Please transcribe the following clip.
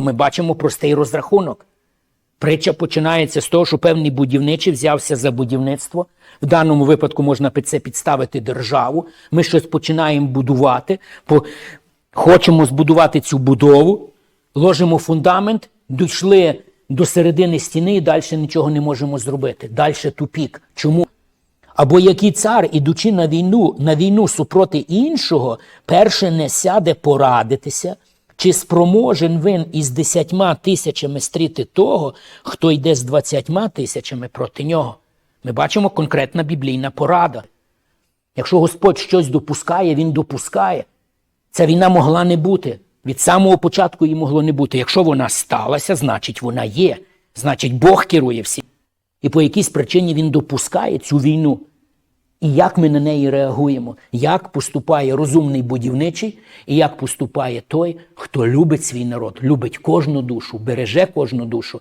Ми бачимо простий розрахунок. Притча починається з того, що певний будівничий взявся за будівництво. В даному випадку можна під це підставити державу. Ми щось починаємо будувати, хочемо збудувати цю будову, ложимо фундамент, дійшли до середини стіни і далі нічого не можемо зробити. Далі тупік. Чому? Або який цар, ідучи на війну, на війну супроти іншого, перше не сяде порадитися, чи спроможен він із десятьма тисячами стріти того, хто йде з двадцятьма тисячами проти нього. Ми бачимо конкретна біблійна порада. Якщо Господь щось допускає, він допускає. Ця війна могла не бути. Від самого початку її могло не бути. Якщо вона сталася, значить вона є. Значить, Бог керує всім. І по якійсь причині він допускає цю війну. І як ми на неї реагуємо, як поступає розумний будівничий, і як поступає той, хто любить свій народ, любить кожну душу, береже кожну душу